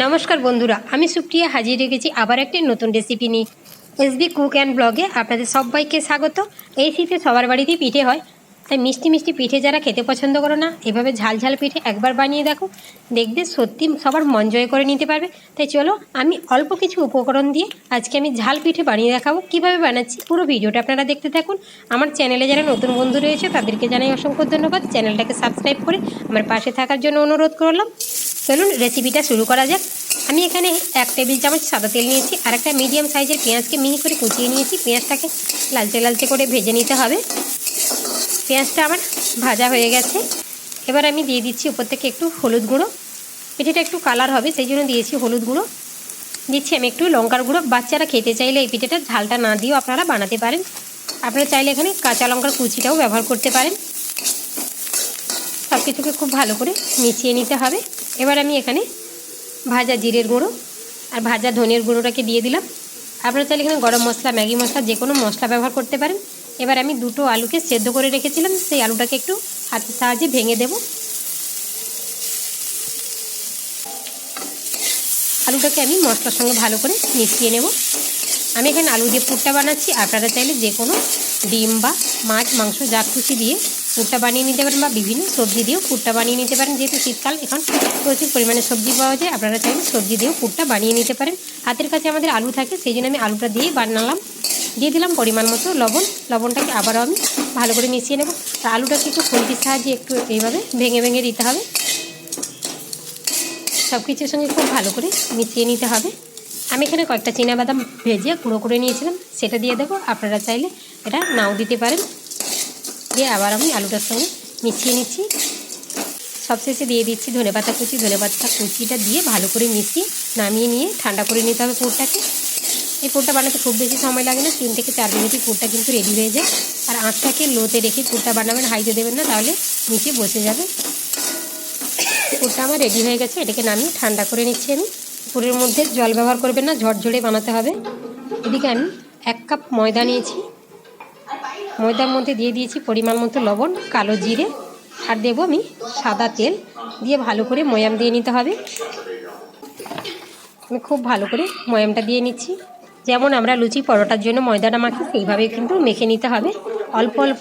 নমস্কার বন্ধুরা, আমি সুপ্রিয়া হাজির রেখেছি আবার একটি নতুন রেসিপি নিয়ে। এসবি কুক অ্যান্ড ব্লগে আপনাদের সবাইকে স্বাগত। এই শীতে সবার বাড়িতেই পিঠে হয়, তাই মিষ্টি মিষ্টি পিঠে যারা খেতে পছন্দ করো না, এভাবে ঝাল ঝাল পিঠে একবার বানিয়ে দেখো। দেখবে সত্যি সবার মন জয় করে নিতে পারবে। তাই চলো, আমি অল্প কিছু উপকরণ দিয়ে আজকে আমি ঝাল পিঠে বানিয়ে দেখাবো। কীভাবে বানাচ্ছি পুরো ভিডিওটা আপনারা দেখতে থাকুন। আমার চ্যানেলে যারা নতুন বন্ধু রয়েছে, তাদেরকে জানাই অসংখ্য ধন্যবাদ। চ্যানেলটাকে সাবস্ক্রাইব করে আমার পাশে থাকার জন্য অনুরোধ করলাম। চলুন রেসিপিটা শুরু করা যাক। আমি এখানে এক টেবিল চামচ সাদা তেল নিয়েছি আর একটা মিডিয়াম সাইজের পেঁয়াজকে মিহি করে কুচিয়ে নিয়েছি। পেঁয়াজটাকে লালচে লালচে করে ভেজে নিতে হবে। পেঁয়াজটা আমার ভাজা হয়ে গেছে। এবার আমি দিয়ে দিচ্ছি উপর থেকে একটু হলুদ গুঁড়ো। পিঠেটা একটু কালার হবে, সেই জন্য দিয়েছি হলুদ গুঁড়ো। দিচ্ছি আমি একটু লঙ্কার গুঁড়ো। বাচ্চারা খেতে চাইলে এই পিঠেটা ঝালটা না দিয়েও আপনারা বানাতে পারেন। আপনারা চাইলে এখানে কাঁচা লঙ্কার কুচিটাও ব্যবহার করতে পারেন। সব কিছুকে খুব ভালো করে মিশিয়ে নিতে হবে। এবার আমি এখানে ভাজা জিরের গুঁড়ো আর ভাজা ধনের গুঁড়োটাকে দিয়ে দিলাম। আপনারা চাইলে এখানে গরম মশলা, ম্যাগি মশলা, যে কোনো মশলা ব্যবহার করতে পারেন। এবার আমি দুটো আলুকে সেদ্ধ করে রেখেছিলাম। সেই আলুটাকে একটু হাতের সাহায্যে ভেঙে দেব। আলুটাকে আমি মশলার সঙ্গে ভালো করে মিশিয়ে নেব। আমি এখানে আলু দিয়ে পুরটা বানাচ্ছি। আপনারা চাইলে যে কোনো ডিম বা মাছ, মাংস, যা খুশি দিয়ে পুরটা বানিয়ে নিতে পারেন বা বিভিন্ন সবজি দিয়েও পুরটা বানিয়ে নিতে পারেন। যেহেতু শীতকাল, এখন প্রচুর পরিমাণে সবজি পাওয়া যায়, আপনারা চাইলে সবজি দিয়েও পুরটা বানিয়ে নিতে পারেন। হাতের কাছে আমাদের আলু থাকে, সেই জন্য আমি আলুটা দিয়েই বানালাম। দিয়ে দিলাম পরিমাণ মতো লবণ। লবণটাকে আবারও আমি ভালো করে মিশিয়ে নেব। আর আলুটাকে একটু খুন্তির সাহায্যে একটু এইভাবে ভেঙে ভেঙে দিতে হবে। সব কিছুর সঙ্গে খুব ভালো করে মিশিয়ে নিতে হবে। আমি এখানে কয়েকটা বাদাম ভেজে গুঁড়ো করে নিয়েছিলাম। সেটা দিয়ে দেবো। আপনারা চাইলে এটা নাও দিতে পারেন। দিয়ে আবার আমি আলুটার সঙ্গে মিশিয়ে নিচ্ছি। সবশেষে দিয়ে দিচ্ছি ধনেপাতা কুচি। ধনেপাতা কুচিটা দিয়ে ভালো করে মিশিয়ে নামিয়ে নিয়ে ঠান্ডা করে নিতে হবে পুরটাকে। এই পুরটা বানাতে খুব বেশি সময় লাগে না, তিন থেকে চার মিনিটই পুরটা কিন্তু রেডি হয়ে যায়। আর আঁচটাকে লোতে রেখে পুরটা বানাবেন হাইতে দেবেন না, তাহলে নিচে বসে যাবে। পুরটা আমার রেডি হয়ে গেছে, এটাকে নামিয়ে ঠান্ডা করে নিচ্ছি আমি। পুরের মধ্যে জল ব্যবহার করবেন না, ঝরঝরে বানাতে হবে। এদিকে আমি এক কাপ ময়দা নিয়েছি। ময়দার মধ্যে দিয়ে দিয়েছি পরিমাণ মতো লবণ, কালো জিরে, আর দেবো আমি সাদা তেল। দিয়ে ভালো করে ময়াম দিয়ে নিতে হবে। আমি খুব ভালো করে ময়ামটা দিয়ে নিচ্ছি। যেমন আমরা লুচি পরোটার জন্য ময়দাটা মাখি, সেইভাবে কিন্তু মেখে নিতে হবে। অল্প অল্প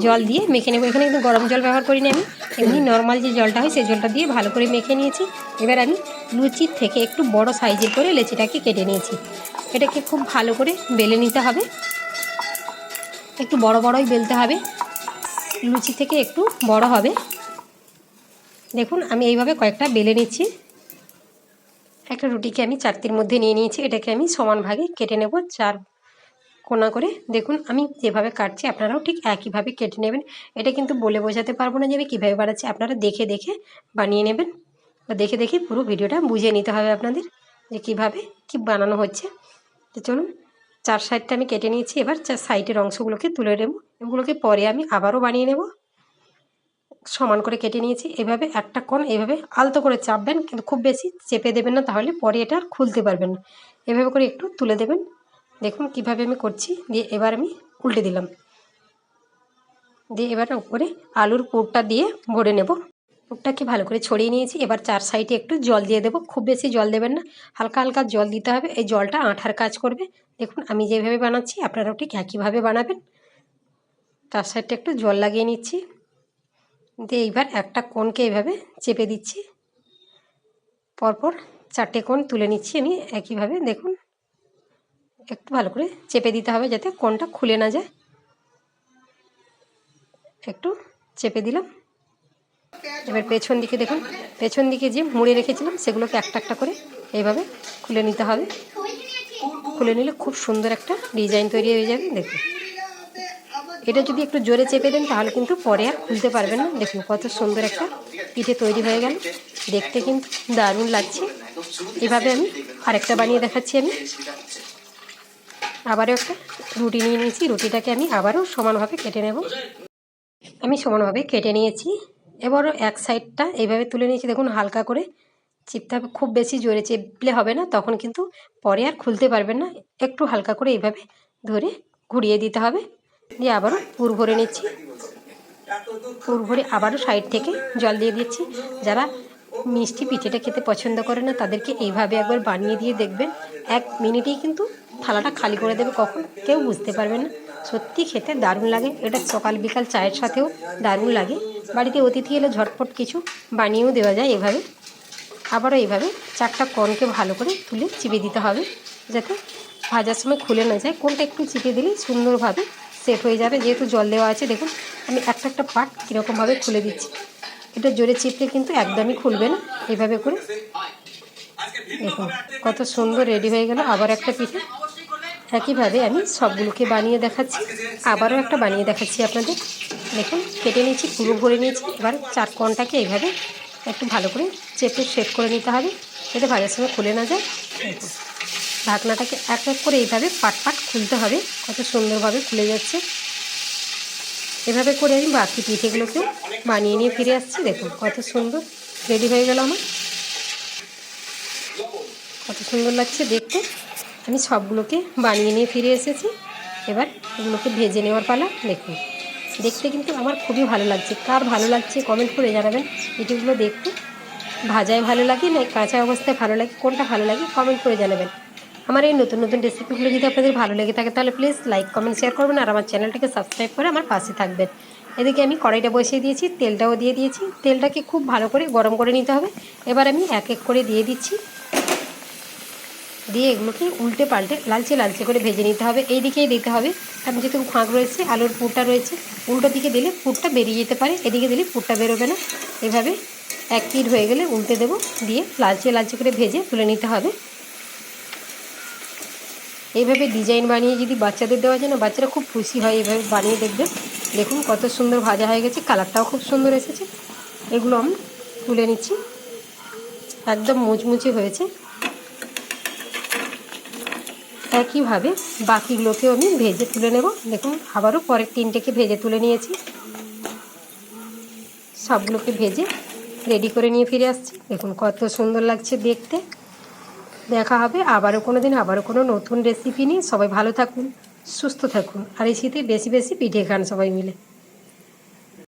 জল দিয়ে মেখে নেব। এখানে কিন্তু গরম জল ব্যবহার করিনি আমি। এমনি নর্মাল যে জলটা হয়, সেই জলটা দিয়ে ভালো করে মেখে নিয়েছি। এবার আমি লুচির থেকে একটু বড় সাইজের করে লেচিটাকে কেটে নিয়েছি। এটাকে খুব ভালো করে বেলে নিতে হবে। একটু বড় বড়ই বেলতে হবে। লুচি থেকে একটু বড় হবে। দেখুন, আমি এইভাবে কয়েকটা বেলে নিচ্ছি। একটা রুটিকে আমি চারটির মধ্যে নিয়ে নিয়েছি। এটাকে আমি সমান ভাগে কেটে নেব চার কোনা করে। দেখুন, আমি যেভাবে কাটছি, আপনারাও ঠিক একইভাবে কেটে নেবেন। এটা কিন্তু বলে বোঝাতে পারব না যে আমি কীভাবে বানাচ্ছি। আপনারা দেখে দেখে বানিয়ে নেবেন। বা দেখে দেখে পুরো ভিডিওটা বুঝে নিতে হবে আপনাদের যে কীভাবে কী বানানো হচ্ছে। তো চলুন চার সাইডটা আমি কেটে নিয়েছি। এবার চার সাইডের অংশগুলোকে তুলে নেব। এগুলোকে পরে আমি আবারও বানিয়ে নেব। সমান করে কেটে নিয়েছি। এভাবে একটা কোণ এভাবে আলতো করে চাপবেন, কিন্তু খুব বেশি চেপে দেবেন না, তাহলে পরে এটা আর খুলতে পারবেন না। এভাবে করে একটু তুলে দেবেন। দেখুন কীভাবে আমি করছি। দিয়ে এবার আমি উল্টে দিলাম। দিয়ে এবার উপরে আলুর পুরটা দিয়ে ভরে নেব। পুরটাকে ভালো করে ছড়িয়ে নিয়েছি। এবার চার সাইডে একটু জল দিয়ে দেবো। খুব বেশি জল দেবেন না। হালকা হালকা জল দিতে হবে। এই জলটা আঠার কাজ করবে। দেখুন, আমি যেভাবে বানাচ্ছি, আপনারাও ঠিক একইভাবে বানাবেন। চার সাইডটা একটু জল লাগিয়ে নিচ্ছি। দিয়ে এইবার একটা কোণকে এইভাবে চেপে দিচ্ছি। পরপর চারটে কোণ তুলে নিচ্ছি আমি একইভাবে। দেখুন, একটু ভালো করে চেপে দিতে হবে যাতে কোণটা খুলে না যায়। একটু চেপে দিলাম। এবার পেছন দিকে দেখুন। পেছন দিকে যে মুড়ে রেখেছিলাম, সেগুলোকে একটা একটা করে এইভাবে খুলে নিতে হবে। খুলে নিলে খুব সুন্দর একটা ডিজাইন তৈরি হয়ে যাবে, দেখুন। এটা যদি একটু জোরে চেপে দেন, তাহলে কিন্তু পরে আর খুলতে পারবেন না। দেখুন, কত সুন্দর একটা পিঠে তৈরি হয়ে গেল। দেখতে কিন্তু দারুণ লাগছে। এভাবে আমি আরেকটা বানিয়ে দেখাচ্ছি আমি। আবারও একটা রুটি নিয়ে নিয়েছি। রুটিটাকে আমি আবারও সমানভাবে কেটে নেব। আমি সমানভাবে কেটে নিয়েছি। এবারও এক সাইডটা এইভাবে তুলে নিয়েছি। দেখুন, হালকা করে চিপতে হবে খুব বেশি জোরে চেপলে হবে না, তখন কিন্তু পরে আর খুলতে পারবেন না। একটু হালকা করে এইভাবে ধরে ঘুরিয়ে দিতে হবে। দিয়ে আবারও পুর ভরে নিচ্ছি। পুর ভরে আবারও সাইড থেকে জল দিয়ে দিচ্ছি। যারা মিষ্টি পিঠেটা খেতে পছন্দ করে না, তাদেরকে এইভাবে একবার বানিয়ে দিয়ে দেখবেন। এক মিনিটেই কিন্তু থালাটা খালি করে দেবে কখন? কেউ বুঝতে পারবে না। সত্যি খেতে দারুণ লাগে। এটা সকাল বিকাল চায়ের সাথেও দারুণ লাগে। বাড়িতে অতিথি এলে ঝটপট কিছু বানিয়েও দেওয়া যায় এভাবে। আবারও এইভাবে চারটা কর্নকে ভালো করে তুলে চিপে দিতে হবে, যাতে ভাজার সময় খুলে না যায়। কোনটা একটু চিপে দিলেই সুন্দরভাবে সেট হয়ে যাবে। যেহেতু জল দেওয়া আছে, দেখুন, আমি একটা একটা পার্ট কীরকমভাবে খুলে দিচ্ছি। এটা জোরে চিপলে কিন্তু একদমই খুলবে না। এভাবে করে দেখুন, কত সুন্দর রেডি হয়ে গেল। আবার একটা পিঠে একইভাবে আমি সবগুলোকে বানিয়ে দেখাচ্ছি। আবারও একটা বানিয়ে দেখাচ্ছি আপনাদের। দেখুন, কেটে নিয়েছি, পুরো ভরে নিয়েছি। এবার চার কোণটাকে এইভাবে একটু ভালো করে চেপে সেট করে নিতে হবে, যাতে ভাজার সময় খুলে না যায়। ঢাকনাটাকে এক এক করে এইভাবে পাট পাট খুলতে হবে। কত সুন্দরভাবে খুলে যাচ্ছে। এভাবে করে আমি বাকি পিঠেগুলোকেও বানিয়ে নিয়ে ফিরে আসছি। দেখুন, কত সুন্দর রেডি হয়ে গেল আমার। কত সুন্দর লাগছে দেখতে। আমি সবগুলোকে বানিয়ে নিয়ে ফিরে এসেছি। এবার এগুলোকে ভেজে নেওয়ার পালা দেখুন। দেখতে কিন্তু আমার খুবই ভালো লাগছে। কার ভালো লাগছে কমেন্ট করে জানাবেন। পিঠেগুলো দেখতে ভাজায় ভালো লাগে না কাঁচা অবস্থায় ভালো লাগে, কোনটা ভালো লাগে কমেন্ট করে জানাবেন। আমার এই নতুন নতুন রেসিপিগুলো যদি আপনাদের ভালো লেগে থাকে তাহলে প্লিজ লাইক কমেন্ট শেয়ার করবেন আর আমার চ্যানেলটাকে সাবস্ক্রাইব করে আমার পাশে থাকবেন। এদিকে আমি কড়াইটা বসিয়ে দিয়েছি, তেলটাও দিয়ে দিয়েছি। তেলটাকে খুব ভালো করে গরম করে নিতে হবে। এবার আমি এক এক করে দিয়ে দিচ্ছি। দিয়ে এগুলোকে উল্টে পাল্টে লালচে লালচে করে ভেজে নিতে হবে। এই দিকেই দিতে হবে। কারণ যেহেতু ফাঁক রয়েছে, আলুর পুরটা রয়েছে। উল্টো দিকে দিলে পুরটা বেরিয়ে যেতে পারে, এদিকে দিলে পুরটা বেরোবে না। এভাবে এক পিঠ হয়ে গেলে উল্টে দেবো, দিয়ে লালচে লালচে করে ভেজে তুলে নিতে হবে। এইভাবে ডিজাইন বানিয়ে যদি বাচ্চাদের দেওয়া যায় না, বাচ্চারা খুব খুশি হয় এইভাবে বানিয়ে দেখবে। দেখুন কত সুন্দর ভাজা হয়ে গেছে, কালারটাও খুব সুন্দর এসেছে। এগুলো আমি তুলে নিচ্ছি। একদম মুচমুচে হয়েছে। একইভাবে বাকিগুলোকেও আমি ভেজে তুলে নেব। দেখুন, আবারও পরের তিনটেকে ভেজে তুলে নিয়েছি। সবগুলোকে ভেজে রেডি করে নিয়ে ফিরে আসছি। দেখুন, কত সুন্দর লাগছে দেখতে। দেখা হবে আবারও কোনো দিন আবারও কোনো নতুন রেসিপি নিয়ে। সবাই ভালো থাকুন, সুস্থ থাকুন। আর এই শীতে বেশি বেশি পিঠে খান সবাই মিলে।